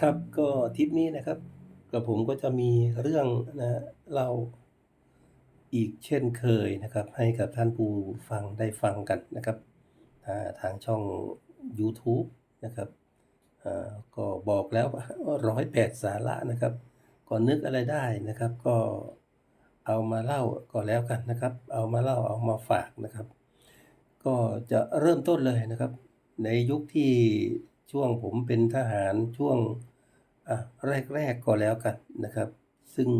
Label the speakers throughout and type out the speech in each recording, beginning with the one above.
Speaker 1: ครับก็ทริปนี้นะครับกับผมก็จะมีเรื่องนะเล่าอีกเช่นเคยนะครับ ให้กับท่านผู้ฟังได้ฟังกันนะครับทางช่องยูทูบนะครับก็บอกแล้วว่า108สาระนะครับก็นึกอะไรได้นะครับ ก็เอามาเล่าก็แล้วกันนะครับ เอามาเล่าเอามาฝากนะครับ ก็จะเริ่มต้นเลยนะครับ ในยุคที่ช่วงผมเป็นทหารช่วง แรกๆก็แล้วกันนะครับ ซึ่ง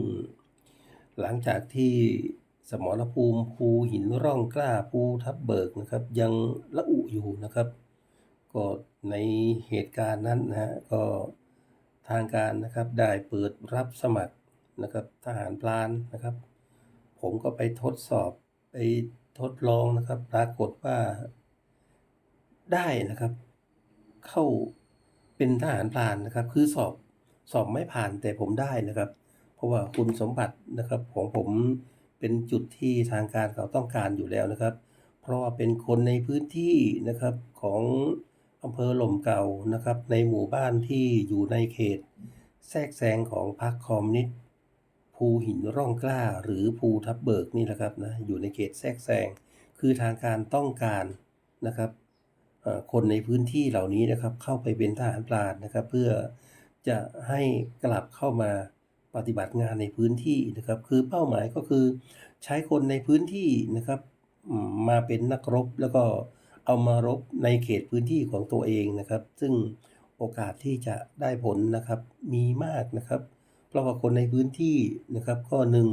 Speaker 1: หลังจากที่สมรภูมิภูหินร่องกล้าภูทับเบิกนะครับ ยังระอุอยู่นะครับ ก็ในเหตุการณ์นั้นนะฮะก็ทางการนะครับได้เปิดรับสมัครนะครับทหารพรานนะครับ ผมก็ไปทดสอบไปทดลองนะครับ ปรากฏว่าได้นะครับ เข้าเป็นทหารพรานนะครับ คือสอบ สอบไม่ผ่านแต่ผมได้นะครับ เพราะว่าคุณสมบัตินะครับของผมเป็นจุดที่ทางการเขาต้องการอยู่แล้วนะครับ เพราะว่าเป็นคนในพื้นที่นะครับของอำเภอหล่มเก่านะครับ ในหมู่บ้านที่อยู่ในเขต แทรกแซงของพรรคคอมมิวนิสต์ภูหินร่องกล้า หรือภูทับเบิกนี่แหละครับนะอยู่ในเขตแทรกแซงคือทางการต้องการนะครับคนในพื้นที่เหล่านี้นะครับเข้าไปเป็นทหารพรานนะครับ เพื่อ จะให้กลับเข้ามาปฏิบัติงานในพื้นที่นะครับ คือเป้าหมายก็คือใช้คนในพื้นที่นะครับมมาเป็นนักรบแล้วก็เอามารบในเขตพื้นที่ของตัวเองนะครับ ซึ่งโอกาสที่จะได้ผลนะครับมีมากนะครับ เพราะว่าคนในพื้นที่นะครับก็หนึ่ง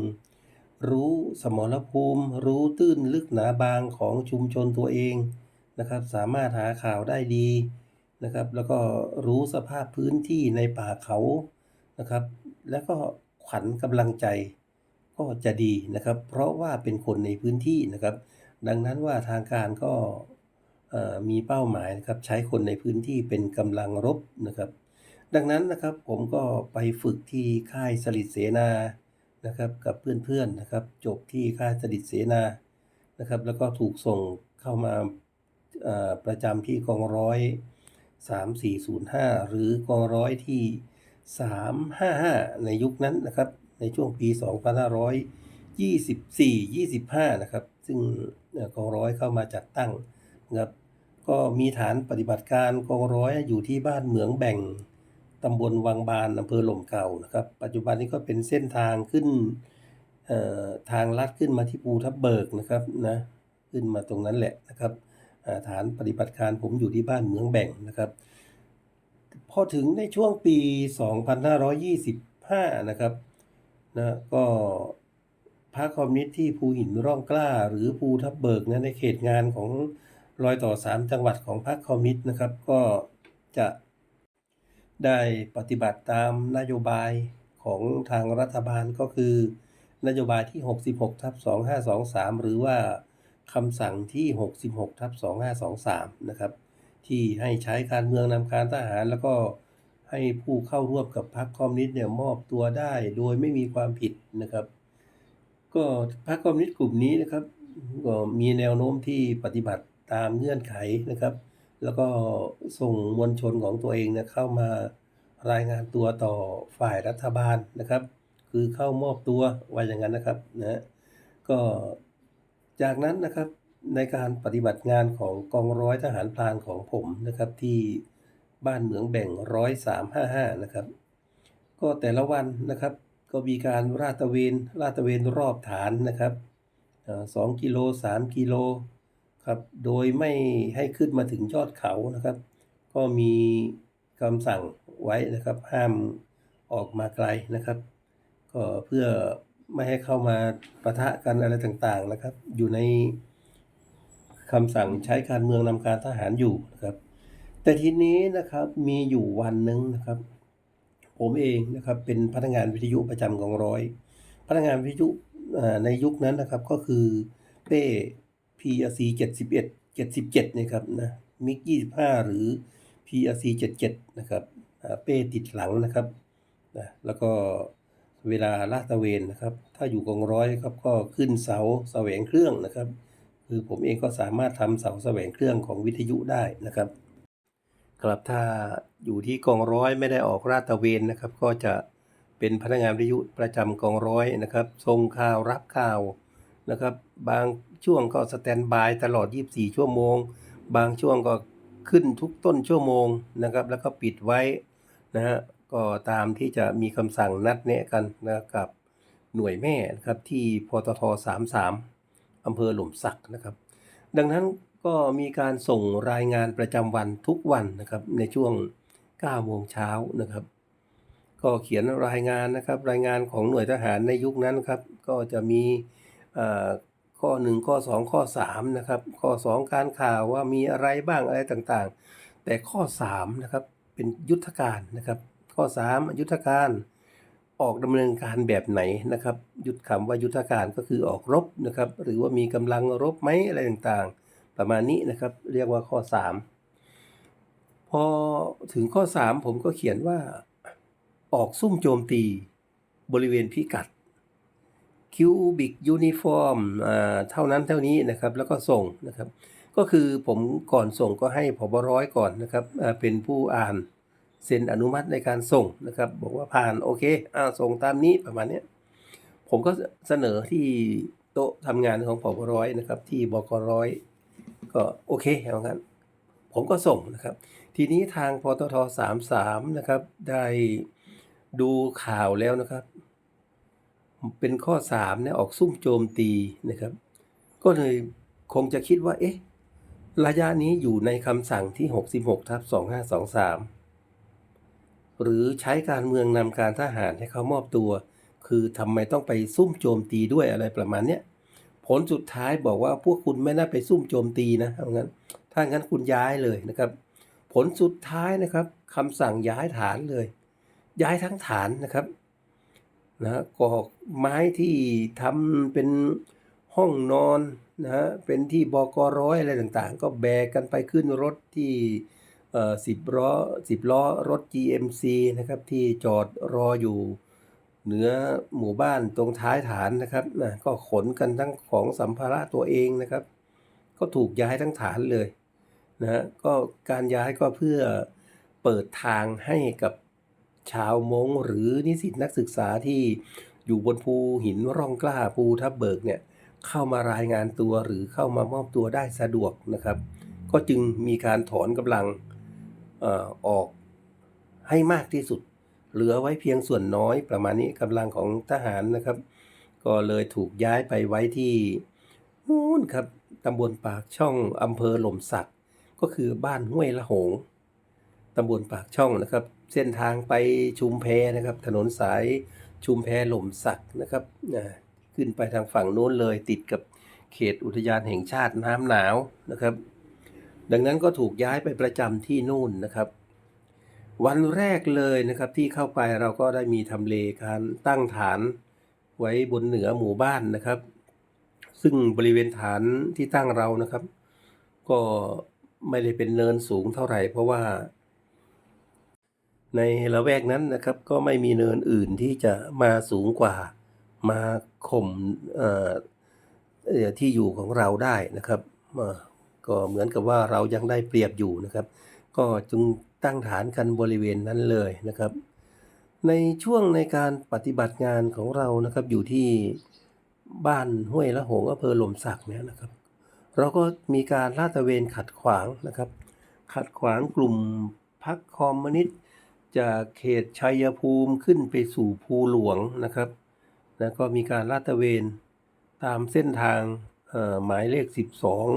Speaker 1: รู้สมรภูมิ รู้ตื้นลึกหนาบางของชุมชนตัวเองนะครับ สามารถหาข่าวได้ดี นะครับ แล้วก็รู้สภาพพื้นที่ในป่าเขานะครับ แล้วก็ขวัญกำลังใจก็จะดีนะครับ เพราะว่าเป็นคนในพื้นที่นะครับ ดังนั้นว่าทางการก็มีเป้าหมายนะครับใช้คนในพื้นที่เป็นกำลังรบนะครับ ดังนั้นนะครับผมก็ไปฝึกที่ค่ายสลิดเสนานะครับกับเพื่อนๆนะครับ จบที่ค่ายสลิดเสนานะครับ แล้วก็ถูกส่งเข้ามาประจำที่กองร้อย 3405 หรือกองร้อยที่ 355 ในยุคนั้นนะครับ ในช่วงปี 2524 25 นะครับ ซึ่งกองร้อยเข้ามาจัดตั้งนะครับ ก็มีฐานปฏิบัติการกองร้อยอยู่ที่บ้านเหมืองแบ่งตำบลวังบานอำเภอหล่มเก่านะครับ ปัจจุบันนี้ก็เป็นเส้นทางขึ้นทางลัดขึ้นมาที่ภูทับเบิกนะครับนะขึ้นมาตรงนั้นแหละนะครับ ฐานปฏิบัติการผมอยู่ที่บ้านเมืองแบ่งนะครับ พอถึงในช่วงปี 2525 นะครับนะก็พรรคคอมมิวนิสต์ที่ภูหินร่องกล้า หรือภูทับเบิกนะในเขตงานของรอยต่อ 3 จังหวัดของพรรคคอมมิวนิสต์นะครับ ก็จะได้ปฏิบัติตามนโยบายของทางรัฐบาลก็คือนโยบายที่ 66ทับ2523 หรือว่า คำสั่งที่ 66ทับ2523 นะครับ ที่ให้ใช้การเมืองนำการทหาร แล้วก็ให้ผู้เข้าร่วมกับพรรคคอมมิวนิสต์เนี่ยมอบตัวได้โดยไม่มีความผิดนะครับ ก็พรรคคอมมิวนิสต์กลุ่มนี้นะครับก็มีแนวโน้มที่ปฏิบัติตามเงื่อนไขนะครับ แล้วก็ส่งมวลชนของตัวเองเนี่ยเข้ามารายงานตัวต่อฝ่ายรัฐบาลนะครับ คือเข้ามอบตัวว่าอย่างนั้นนะครับนะก็ จากนั้นนะครับในการปฏิบัติงานของกองร้อยทหารพรานของผมนะครับที่บ้านเหมืองแบ่งร้อยสามห้าห้านะครับ ก็แต่ละวันนะครับ ก็มีการลาดตระเวนลาดตระเวนรอบฐานนะครับสองกิโลสามกิโลครับโดยไม่ให้ขึ้นมาถึงยอดเขานะครับ ก็มีคำสั่งไว้นะครับ ห้ามออกมาไกลนะครับ ก็เพื่อ ไม่ให้เข้ามาปะทะกันอะไรต่างๆนะครับ อยู่ในคำสั่งใช้การเมืองนำการทหารอยู่นะครับ แต่ทีนี้นะครับมีอยู่วันหนึ่งนะครับ ผมเองนะครับเป็นพนักงานวิทยุประจำกองร้อย พนักงานวิทยุในยุคนั้นนะครับก็คือเป้ PRC 71 77นะครับนะมิก25 หรือ PRC 77นะครับเป้ติดหลังนะครับนะแล้วก็ เวลาลาดตระเวนนะครับ ถ้าอยู่กองร้อยครับก็ขึ้นเสาแสวงเครื่องนะครับ คือผมเองก็สามารถทำเสาแสวงเครื่องของวิทยุได้นะครับครับถ้าอยู่ที่กองร้อยไม่ได้ออกลาดตระเวนนะครับ ก็จะเป็นพนักงานวิทยุประจำกองร้อยนะครับส่งข่าวรับข่าวนะครับ บางช่วงก็สแตนบายตลอด 24 ชั่วโมง บางช่วงก็ขึ้นทุกต้นชั่วโมงนะครับ แล้วก็ปิดไว้นะฮะ ก็ตามที่จะมีคำสั่งนัดแนะกันนะครับหน่วยแม่นะครับที่พตท33อำเภอหล่มสักนะครับ ดังนั้นก็มีการส่งรายงานประจำวันทุกวันนะครับในช่วง9โมงเช้านะครับ ก็เขียนรายงานนะครับรายงานของหน่วยทหารในยุคนั้นครับก็จะมีเอ่อข้อ 1 ข้อ 2 ข้อ3นะครับข้อ 2 การข่าวว่ามีอะไรบ้างอะไรต่างๆ แต่ข้อ3นะครับเป็นยุทธการนะครับ ข้อ 3 ยุทธการออกดำเนินการแบบไหนนะครับ ยุทธคำว่ายุทธการก็คือออกรบนะครับ หรือว่ามีกำลังรบไหมอะไรต่างๆ ประมาณนี้นะครับ เรียกว่าข้อ 3 พอถึงข้อ 3 ผมก็เขียนว่าออกซุ่มโจมตีบริเวณพิกัดคิวบิกยูนิฟอร์มเท่านั้นเท่านี้นะครับ แล้วก็ส่งนะครับ ก็คือผมก่อนส่งก็ให้ผบร้อยก่อนนะครับเป็นผู้อ่าน เซ็นอนุมัติในการส่งนะครับ บอกว่าผ่านโอเคอ่าส่งตามนี้ประมาณนี้ผมก็เสนอที่โต๊ะทำงานของผบร้อยนะครับ ที่บกร้อยก็โอเคเอางั้นผมก็ส่งนะครับ ทีนี้ทางพตท33นะครับ ได้ดูข่าวแล้วนะครับ เป็นข้อ3เนี่ยออกซุ่มโจมตีนะครับ ก็เลยคงจะคิดว่า เอ๊ะ ระยะนี้อยู่ในคำสั่งที่ 66ทับ2523 หรือใช้การเมืองนำการทหารให้เขามอบตัว คือทำไมต้องไปซุ่มโจมตีด้วยอะไรประมาณเนี้ยผลสุดท้ายบอกว่าพวกคุณไม่น่าไปซุ่มโจมตีนะเอางั้นถ้างั้นคุณย้ายเลยนะครับ ผลสุดท้ายนะครับคำสั่งย้ายฐานเลย ย้ายทั้งฐานนะครับนะกอกไม้ที่ทำเป็นห้องนอนนะฮะเป็นที่บกร้อยอะไรต่างๆ ก็แบกกันไปขึ้นรถที่ สิบล้อสิบล้อรถ GMC นะครับที่จอดรออยู่เหนือหมู่บ้านตรงท้ายฐานนะครับนะก็ขนกันทั้งของสัมภาระตัวเองนะครับ ก็ถูกย้ายทั้งฐานเลยนะฮะก็การย้ายก็เพื่อเปิดทางให้กับชาวมงหรือนิสิตนักศึกษาที่อยู่บนภูหินร่องกล้าภูทับเบิกเนี่ยเข้ามารายงานตัวหรือเข้ามามอบตัวได้สะดวกนะครับ ก็จึงมีการถอนกำลัง อ่อออกให้มากที่สุด เหลือไว้เพียงส่วนน้อยประมาณนี้กำลังของทหารนะครับ ก็เลยถูกย้ายไปไว้ที่นู่นครับตำบลปากช่องอำเภอหล่มสักก็คือบ้านห้วยละโหงตำบลปากช่องนะครับ เส้นทางไปชุมแพนะครับ ถนนสายชุมแพหล่มสักนะครับอ่าขึ้นไปทางฝั่งโน้นเลยติดกับเขตอุทยานแห่งชาติน้ำหนาวนะครับ ดังนั้นก็ถูกย้ายไปประจำที่นู่นนะครับ วันแรกเลยนะครับที่เข้าไปเราก็ได้มีทำเลการตั้งฐานไว้บนเหนือหมู่บ้านนะครับ ซึ่งบริเวณฐานที่ตั้งเรานะครับ ก็ไม่ได้เป็นเนินสูงเท่าไหร่ เพราะว่า ในละแวกนั้นนะครับ ก็ไม่มีเนินอื่นที่จะมาสูงกว่ามาข่มที่อยู่ของเราได้นะครับ ก็เหมือนกับว่าเรายังได้เปรียบอยู่นะครับ ก็จึงตั้งฐานกันบริเวณนั้นเลยนะครับ ในช่วงในการปฏิบัติงานของเรานะครับอยู่ที่บ้านห้วยละโหงอำเภอหล่มสักเนี่ยนะครับ เราก็มีการลาดตระเวนขัดขวางนะครับ ขัดขวางกลุ่มพักคอมมิวนิสต์จากเขตชัยภูมิขึ้นไปสู่ภูหลวงนะครับแล้วก็มีการลาดตระเวนตามเส้นทางหมายเลข 12พิษเอ่อ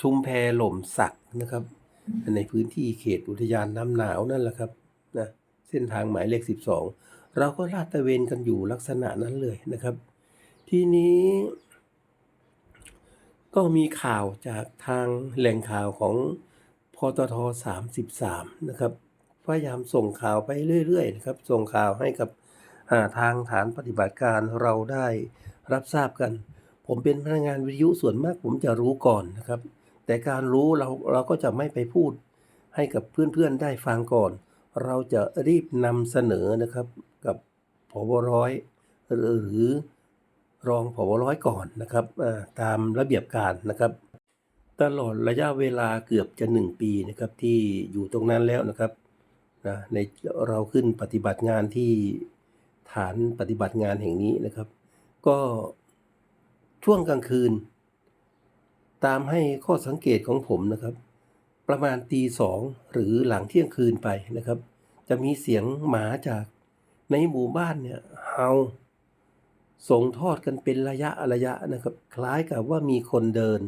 Speaker 1: ชุมแพหล่มสักนะครับ ในพื้นที่เขตอุทยานน้ำหนาวนั่นแหละครับนะเส้นทางหมายเลข 12 เราก็ลาดตระเวนกันอยู่ลักษณะนั้นเลยนะครับ ทีนี้ ก็มีข่าวจากทางแหล่งข่าวของพตท33 นะครับพยายามส่งข่าวไปเรื่อยๆนะครับ ส่งข่าวให้กับาทางฐานปฏิบัติการเราได้รับทราบกัน ผมเป็นพนักงานวิทยุส่วนมากผมจะรู้ก่อนนะครับ แต่การรู้เราเราก็จะไม่ไปพูดให้กับเพื่อนๆได้ฟังก่อน เราจะรีบนำเสนอนะครับกับผบร้อยหรือรองผบร้อยก่อนนะครับตามระเบียบการนะครับตตลอดระยะเวลาเกือบจะ 1 ปีนะครับที่อยู่ตรงนั้นแล้วนะครับนะในเราขึ้นปฏิบัติงานที่ฐานปฏิบัติงานแห่งนี้นะครับ ก็ ช่วงกลางคืน ตามให้ข้อสังเกตของผมนะครับ ประมาณตีสองหรือหลังเที่ยงคืนไปนะครับ จะมีเสียงหมาจากในหมู่บ้านเนี่ยเห่าส่งทอดกันเป็นระยะระยะนะครับ คล้ายกับว่ามีคนเดิน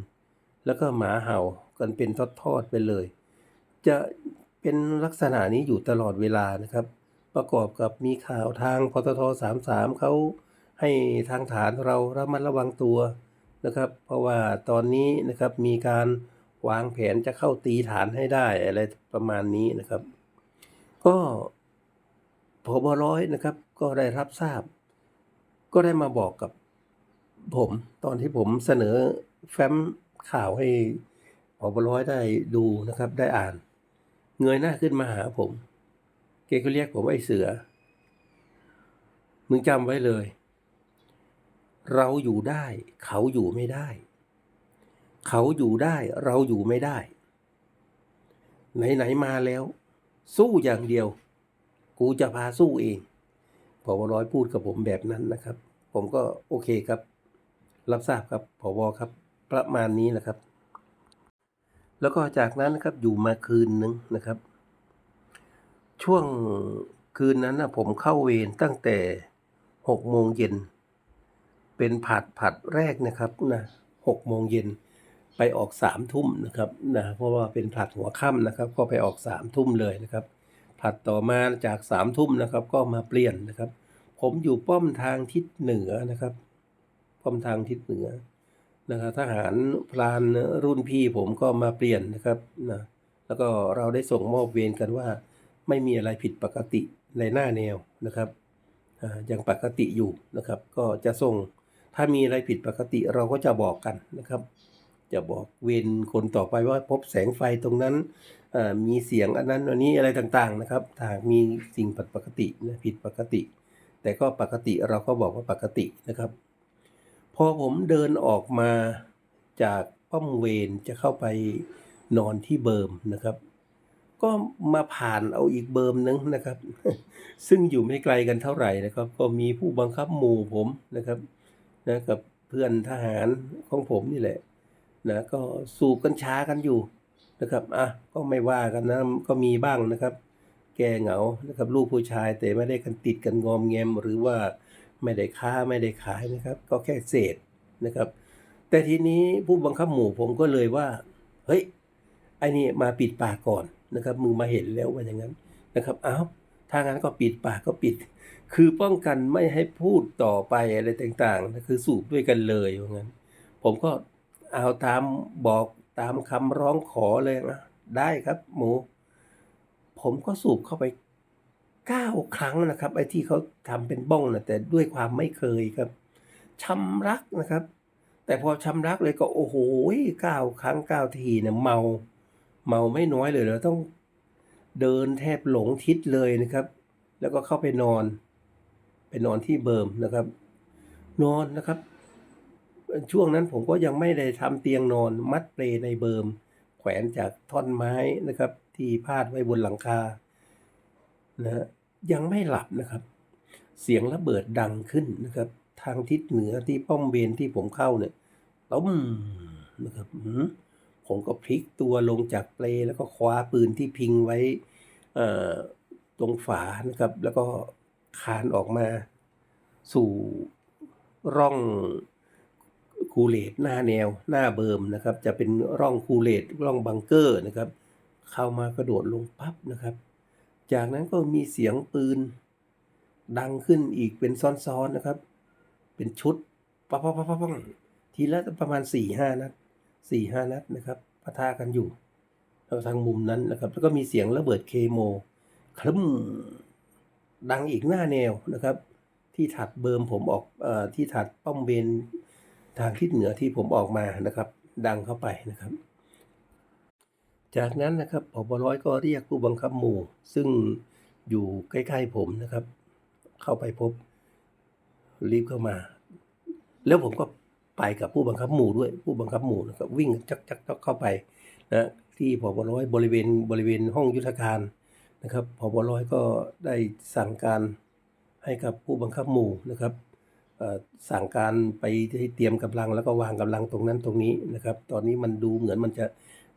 Speaker 1: แล้วก็หมาเห่ากันเป็นทอดๆไปเลย จะเป็นลักษณะนี้อยู่ตลอดเวลานะครับ ประกอบกับมีข่าวทางพทท33เขา ให้ทางฐานเราระมัดระวังตัวนะครับ เพราะว่าตอนนี้นะครับมีการวางแผนจะเข้าตีฐานให้ได้อะไรประมาณนี้นะครับ ก็พบร้อยนะครับ ก็ได้รับทราบ ก็ได้มาบอกกับผมตอนที่ผมเสนอแฟ้มข่าวให้พบร้อยได้ดูนะครับ ได้อ่าน เงยหน้าขึ้นมาหาผม เกก็เรียกผมว่าไอ้เสือ มึงจำไว้เลย เราอยู่ได้ เขาอยู่ไม่ได้ เขาอยู่ได้เราอยู่ไม่ได้ ไหนๆมาแล้ว สู้อย่างเดียว กูจะพาสู้เองผบร้อยพูดกับผมแบบนั้นนะครับ ผมก็โอเคครับ รับทราบครับผบครับ ประมาณนี้แหละครับ แล้วก็จากนั้นนะครับอยู่มาคืนนึงนะครับ ช่วงคืนนั้นนะผมเข้าเวรตั้งแต่หกโมงเย็น เป็นผัดผัดแรกนะครับนะหกโมงเย็นไปออกสามทุ่มนะครับนะเพราะว่าเป็นผัดหัวค่ำนะครับ ก็ไปออกสามทุ่มเลยนะครับ ผัดต่อมาจากสามทุ่มนะครับ ก็มาเปลี่ยนนะครับ ผมอยู่ป้อมทางทิศเหนือนะครับ ป้อมทางทิศเหนือนะครับทหารพลานรุ่นพี่ผมก็มาเปลี่ยนนะครับนะแล้วก็เราได้ส่งมอบเวรกันว่า ไม่มีอะไรผิดปกติในหน้าแนวนะครับยังปกติอยู่นะครับ ก็จะส่ง ถ้ามีอะไรผิดปกติเราก็จะบอกกันนะครับ จะบอกเวรคนต่อไปว่าพบแสงไฟตรงนั้นมีเสียงอันนั้นอันนี้อะไรต่างๆนะครับถ้ามีสิ่งผิดปกตินะผิดปกติ แต่ก็ปกติเราก็บอกว่าปกตินะครับ พอผมเดินออกมาจากป้อมเวรจะเข้าไปนอนที่เบิร์มนะครับ ก็มาผ่านเอาอีกเบิร์มนึงนะครับ ซึ่งอยู่ไม่ไกลกันเท่าไหร่นะครับ ก็มีผู้บังคับหมู่ผมนะครับ นะกับเพื่อนทหารของผมนี่แหละนะก็สูบกัญชากันอยู่นะครับอะก็ไม่ว่ากันนะก็มีบ้างนะครับ แกเหงานะครับลูกผู้ชายแต่ไม่ได้กันติดกันงอมแงมหรือว่าไม่ได้ค้าไม่ได้ขายนะครับ ก็แค่เสพนะครับ แต่ทีนี้ผู้บังคับหมู่ผมก็เลยว่าเฮ้ยไอ้นี่มาปิดปากก่อนนะครับมึงมาเห็นแล้วว่าอย่างนั้นนะครับอ้าวถ้างั้นก็ปิดปากก็ปิด คือป้องกันไม่ให้พูดต่อไปอะไรต่างๆนะคือสูบด้วยกันเลยว่างั้น ผมก็เอาตามบอกตามคำร้องขอเลยนะได้ครับ หมู ผมก็สูบเข้าไปเก้าครั้งนะครับ ไอ้ที่เขาทำเป็นบ้องนะแต่ด้วยความไม่เคยครับชำรักนะครับ แต่พอชำรักเลยก็โอ้โหเก้าครั้งเก้าทีเนี่ยเมา เมาไม่น้อยเลยเราต้องเดินแทบหลงทิศเลยนะครับ แล้วก็เข้าไปนอน นอนที่เบิร์มนะครับ นอนนะครับ ช่วงนั้นผมก็ยังไม่ได้ทำเตียงนอนมัดเปลในเบิร์มแขวนจากท่อนไม้นะครับ ที่พาดไว้บนหลังคานะยังไม่หลับนะครับ เสียงระเบิดดังขึ้นนะครับ ทางทิศเหนือที่ป้อมเบนที่ผมเข้าเนี่ยต้มนะครับผมก็พลิกตัวลงจากเปลแล้วก็คว้าปืนที่พิงไว้ตรงฝานะครับ แล้วก็ คานออกมาสู่ร่องคูเลตหน้าแนวหน้าเบิร์มนะครับ จะเป็นร่องคูเลตร่องบังเกอร์นะครับ เข้ามากระโดดลงปั๊บนะครับ จากนั้นก็มีเสียงปืนดังขึ้นอีกเป็นซ้อนๆนะครับ เป็นชุดปั๊บปั๊บปั๊บปั๊บทีละประมาณสี่ห้านัดสี่ห้านัดนะครับปะทะกันอยู่แล้วทางมุมนั้นนะครับ แล้วก็มีเสียงระเบิดเคโมคลึ้ม ดังอีกหน้าแนวนะครับ ที่ถัดเบิร์มผมออกอที่ถัดป้อมเบนทางทิศเหนือที่ผมออกมานะครับ ดังเข้าไปนะครับ จากนั้นนะครับผบร้อยก็เรียกผู้บังคับหมู่ ซึ่งอยู่ใกล้ๆผมนะครับ เข้าไปพบรีบเข้ามา แล้วผมก็ไปกับผู้บังคับหมู่ด้วยผู้บังคับหมู่นะครับวิ่งจักจักจักเข้าไปนะที่ผบร้อยบริเวณบริเวณห้องยุทธการ นะครับผบร้อยก็ได้สั่งการให้กับผู้บังคับหมู่นะครับอ่อสั่งการไปให้เตรียมกำลังแล้วก็วางกำลังตรงนั้นตรงนี้นะครับ ตอนนี้มันดูเหมือนมันจะ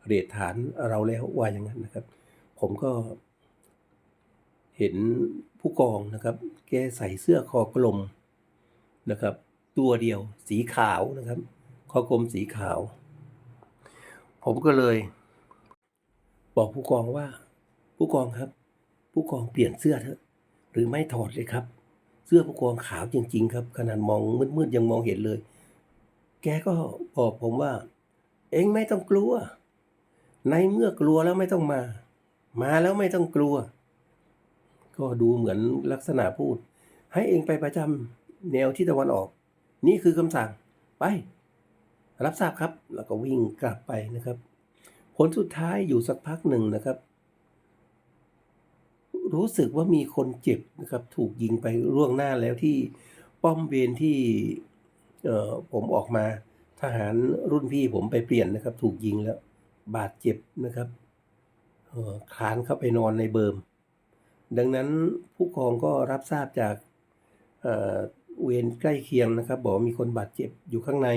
Speaker 1: เรทฐานเราแล้วว่าอย่างนั้นนะครับ ผมก็ เห็นผู้กองนะครับ แกใส่เสื้อคอกลมนะครับ ตัวเดียวสีขาวนะครับ คอกลมสีขาว ผมก็เลย บอกผู้กองว่า ผู้กองครับ ผู้กองเปลี่ยนเสื้อเถอะ หรือไม่ถอดเลยครับ เสื้อผู้กองขาวจริง ๆ ครับ ขนาดมองมืดๆยังมองเห็นเลย แกก็บอกผมว่า เอ็งไม่ต้องกลัว ในเมื่อกลัวแล้วไม่ต้องมา มาแล้วไม่ต้องกลัว ก็ดูเหมือนลักษณะพูด ให้เองไปประจำแนวที่ตะวันออก นี่คือคำสั่ง ไป รับทราบครับ แล้วก็วิ่งกลับไปนะครับ ผลสุดท้ายอยู่สักพักหนึ่งนะครับ รู้สึกว่ามีคนเจ็บนะครับถูกยิงไปล่วงหน้าแล้วที่ป้อมเวรที่ผมออกมาทหารรุ่นพี่ผมไปเปลี่ยนนะครับ ถูกยิงแล้ว บาดเจ็บนะครับคลานเข้าไปนอนในเบิร์ม ดังนั้นผู้กองก็รับทราบจากเเวรใกล้เคียงนะครับ บอกมีคนบาดเจ็บอยู่ข้างใน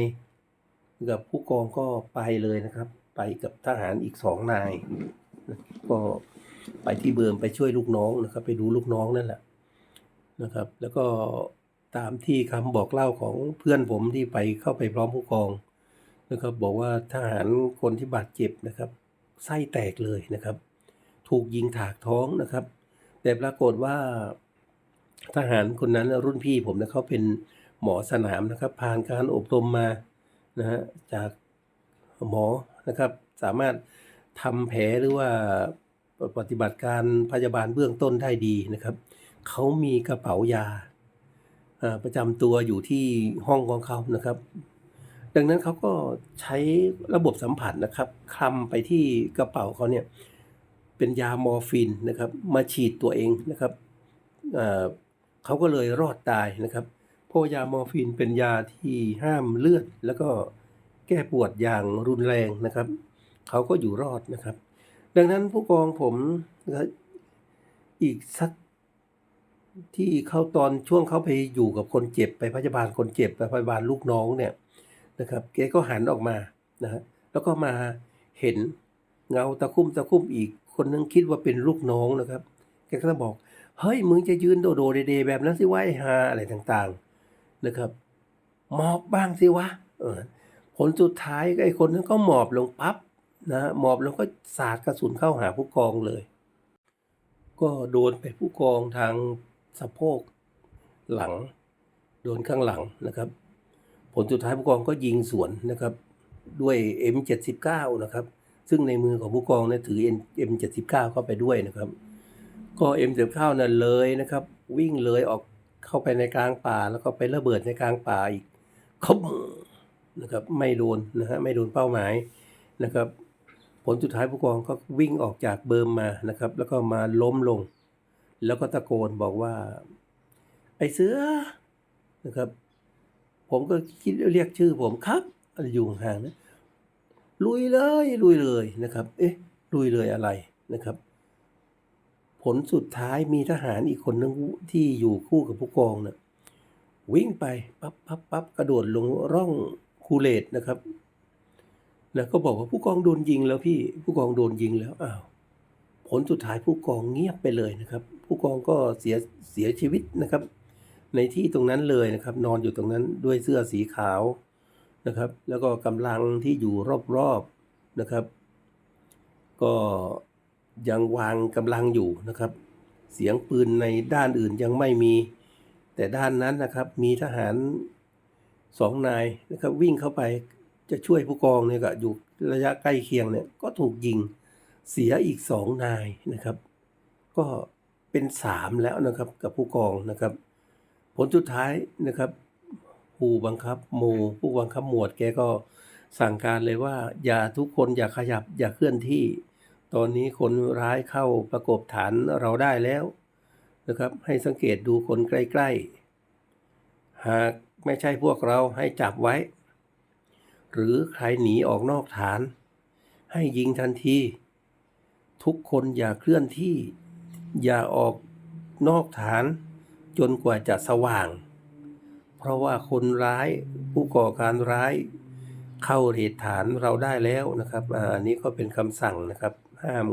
Speaker 1: กับผู้กองก็ไปเลยนะครับ ไปกับทหารอีกสองนายก็ ไปที่เบิร์มไปช่วยลูกน้องนะครับ ไปดูลูกน้องนั่นแหละนะครับ แล้วก็ตามที่คำบอกเล่าของเพื่อนผมที่ไปเข้าไปพร้อมผู้กองนะครับ บอกว่าทหารคนที่บาดเจ็บนะครับ ไส้แตกเลยนะครับ ถูกยิงถากท้องนะครับ แต่ปรากฏว่าทหารคนนั้นรุ่นพี่ผมนะเขาเป็นหมอสนามนะครับ ผ่านการอบรมมานะฮะจากหมอนะครับ สามารถทำแผลหรือว่า ปฏิบัติการพยาบาลเบื้องต้นได้ดีนะครับ เขามีกระเป๋ายาประจำตัวอยู่ที่ห้องของเขานะครับ ดังนั้นเขาก็ใช้ระบบสัมผัสนะครับคลำไปที่กระเป๋าเขาเนี่ยเป็นยามอร์ฟีนนะครับ มาฉีดตัวเองนะครับเขาก็เลยรอดตายนะครับเพราะว่ายามอร์ฟีนเป็นยาที่ห้ามเลือด แล้วก็แก้ปวดอย่างรุนแรงนะครับ เขาก็อยู่รอดนะครับ ดังนั้นผู้กองผมนะอีกสักที่เข้าตอนช่วงเขาไปอยู่กับคนเจ็บไปพยาบาลคนเจ็บไปพยาบาลลูกน้องเนี่ยนะครับแกก็หันออกมานะฮะแล้วก็มาเห็นเงาตะคุ่มตะคุ่มอีกคนนึงคิดว่าเป็นลูกน้องนะครับแกก็จะบอกเฮ้ยมึงจะยืนโดโดเดๆแบบนั้นสิวะไอ้ฮาอะไรต่างๆนะครับหมอบบ้างสิวะเออผลสุดท้ายไอ้คนนั้นก็หมอบลงปั๊บ นะฮะหมอบแลงก็สาดกระสุนเข้าหาผู้กองเลย ก็โดนไปผู้กองทางสะโพกหลัง โดนข้างหลังนะครับ ผลสุดท้ายผู้กองก็ยิงสวนนะครับด้วย M79 นะครับ ซึ่งในมือของผู้กองเนี่ยถือ M79 เข้าไปด้วยนะครับ ก็ M79 นั่นเลยนะครับ วิ่งเลยออกเข้าไปในกลางป่า แล้วก็ไประเบิดในกลางป่าอีกคบนะครับไม่โดนนะฮะไม่โดนเป้าหมายนะครับ ผลสุดท้ายผู้กองก็วิ่งออกจากเบิร์มมานะครับ แล้วก็มาล้มลง แล้วก็ตะโกนบอกว่า ไอ้เสือนะครับ ผมก็คิดเรียกชื่อผมครับอยู่ห่างๆนะลุยเลยลุยเลยนะครับ เอ๊ะลุยเลยอะไรนะครับ ผลสุดท้ายมีทหารอีกคนนึงที่อยู่คู่กับผู้กองเนะ่ะวิ่งไปปั๊บปั๊บปั๊บกระโดดลงร่องคูเลตนะครับ แล้วก็บอกว่าผู้กองโดนยิงแล้วพี่ผู้กองโดนยิงแล้วอ้าวผลสุดท้ายผู้กองเงียบไปเลยนะครับ ผู้กองก็เสียเสียชีวิตนะครับ ในที่ตรงนั้นเลยนะครับ นอนอยู่ตรงนั้นด้วยเสื้อสีขาวนะครับ แล้วก็กำลังที่อยู่รอบๆนะครับ ก็ยังวางกำลังอยู่นะครับ เสียงปืนในด้านอื่นยังไม่มี แต่ด้านนั้นนะครับ มีทหารสองนายนะครับ วิ่งเข้าไป จะช่วยผู้กองเนี่ยก็อยู่ระยะใกล้เคียงเนี่ยก็ถูกยิงเสียอีกสองนายนะครับ ก็เป็นสามแล้วนะครับกับผู้กองนะครับ ผลสุดท้ายนะครับ ผู้บังคับหมู่ผู้บังคับหมวดแกก็สั่งการเลยว่า อย่าทุกคนอย่าขยับอย่าเคลื่อนที่ ตอนนี้คนร้ายเข้าประกบฐานเราได้แล้วนะครับ ให้สังเกตดูคนใกล้ ๆ หากไม่ใช่พวกเราให้จับไว้ หรือใครหนีออกนอกฐาน ให้ยิงทันที ทุกคนอย่าเคลื่อนที่ อย่าออกนอกฐาน จนกว่าจะสว่าง เพราะว่าคนร้ายผู้ก่อการร้าย เข้าเหตุฐานเราได้แล้วนะครับอันนี้ก็เป็นคำสั่งนะครับ ห้าม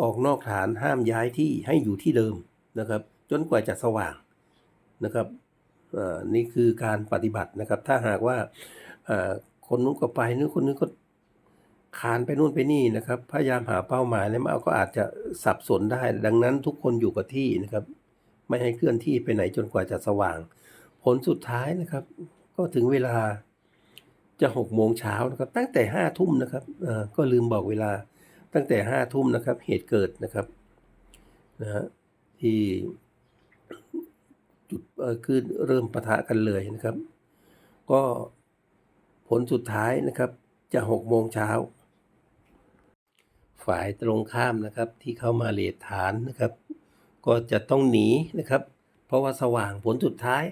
Speaker 1: ออกนอกฐานห้ามย้ายที่ให้อยู่ที่เดิมนะครับ จนกว่าจะสว่างนะครับอ่อนี่คือการปฏิบัตินะครับ ถ้าหากว่า คนนู้นก็ไปนู้นคนนู้นก็คานไปนู่นไปนี่นะครับ พยายามหาเป้าหมายแล้วมันก็อาจจะสับสนได้ ดังนั้นทุกคนอยู่กับที่นะครับ ไม่ให้เคลื่อนที่ไปไหนจนกว่าจะสว่าง ผลสุดท้ายนะครับ ก็ถึงเวลาจะหกโมงเช้านะครับ ตั้งแต่ห้าทุ่มนะครับก็ลืมบอกเวลาตั้งแต่ห้าทุ่มนะครับ เหตุเกิดนะครับนะฮะที่จุดคือเริ่มปะทะกันเลยนะครับ ก็ ผลสุดท้ายนะครับจะหกโมงเช้า ฝ่ายตรงข้ามนะครับที่เข้ามาเลทฐานนะครับ ก็จะต้องหนีนะครับ เพราะว่าสว่างผลสุดท้าย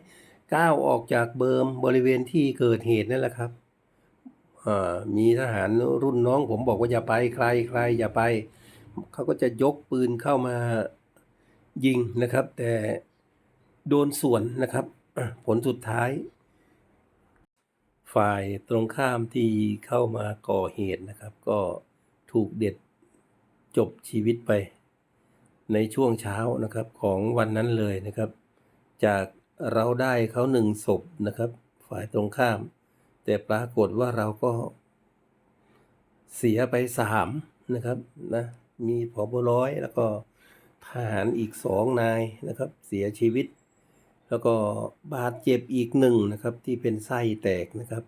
Speaker 1: ก้าวออกจากเบิร์มบริเวณที่เกิดเหตุนั่นแหละครับมีทหารรุ่นน้องผมบอกว่าอย่าไปใครใครอย่าไป เขาก็จะยกปืนเข้ามายิงนะครับ แต่โดนสวนนะครับ ผลสุดท้าย ฝ่ายตรงข้ามที่เข้ามาก่อเหตุนะครับ ก็ถูกเด็ดจบชีวิตไป ในช่วงเช้านะครับของวันนั้นเลยนะครับ จากเราได้เขาหนึ่งศพนะครับ ฝ่ายตรงข้าม แต่ปรากฏว่าเราก็เสียไปสามนะครับนะมีผบร้อยแล้วก็ทหารอีกสองนายนะครับ เสียชีวิต แล้วก็บาดเจ็บอีกหนึ่งนะครับที่เป็นไส้แตกนะครับ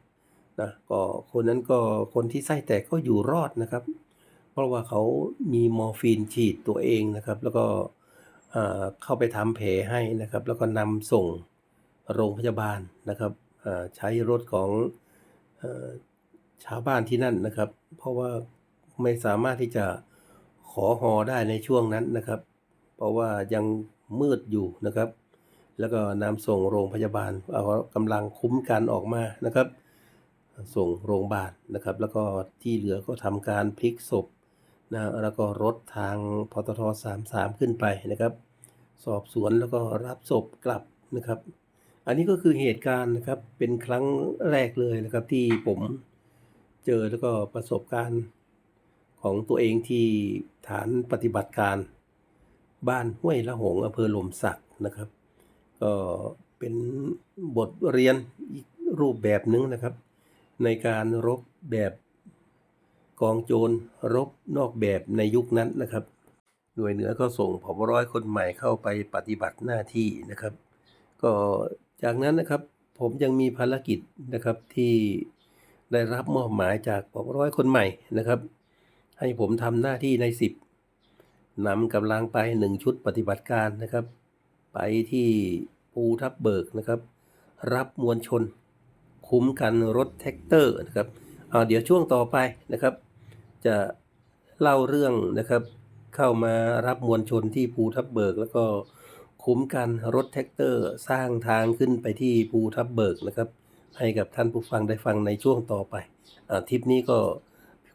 Speaker 1: นะก็คนนั้นก็คนที่ไส้แตกก็อยู่รอดนะครับ เพราะว่าเขามีมอร์ฟีนฉีดตัวเองนะครับ แล้วก็เอ่อเข้าไปทำแผลให้นะครับ แล้วก็นำส่งโรงพยาบาลนะครับอ่อใช้รถของอชาวบ้านที่นั่นนะครับ เพราะว่าไม่สามารถที่จะขอฮอได้ในช่วงนั้นนะครับ เพราะว่ายังมืดอยู่นะครับ แล้วก็นำส่งโรงพยาบาลเอากำลังคุ้มกันออกมานะครับ ส่งโรงพยาบาลนะครับ แล้วก็ที่เหลือก็ทำการพลิกศพนะแล้วก็รถทางพตท33 ขึ้นไปนะครับ สอบสวนแล้วก็รับศพกลับนะครับ อันนี้ก็คือเหตุการณ์นะครับเป็นครั้งแรกเลยนะครับที่ผมเจอแล้วก็ประสบการณ์ของตัวเองที่ฐานปฏิบัติการ บ้านห้วยละหงอำเภอหลมสักนะครับ ก็เป็นบทเรียนอีกรูปแบบหนึ่งนะครับ ในการรบแบบกองโจรรบนอกแบบในยุคนั้นนะครับ หน่วยเหนือก็ส่งผบร้อยคนใหม่เข้าไปปฏิบัติหน้าที่นะครับ ก็จากนั้นนะครับผมยังมีภารกิจนะครับที่ได้รับมอบหมายจากผบร้อยคนใหม่นะครับ ให้ผมทำหน้าที่ในสิบนำกำลังไปหนึ่งชุดปฏิบัติการนะครับ ไปที่ภูทับเบิกนะครับ รับมวลชน คุ้มกันรถแท็กเตอร์นะครับเอาเดี๋ยวช่วงต่อไปนะครับ จะเล่าเรื่องนะครับ เข้ามารับมวลชนที่ภูทับเบิก แล้วก็คุ้มกันรถแท็กเตอร์ สร้างทางขึ้นไปที่ภูทับเบิกนะครับ ให้กับท่านผู้ฟังได้ฟังในช่วงต่อไปอทริปนี้ก็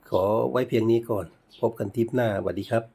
Speaker 1: ขอไว้เพียงนี้ก่อน พบกันทริปหน้าสวัสดีครับ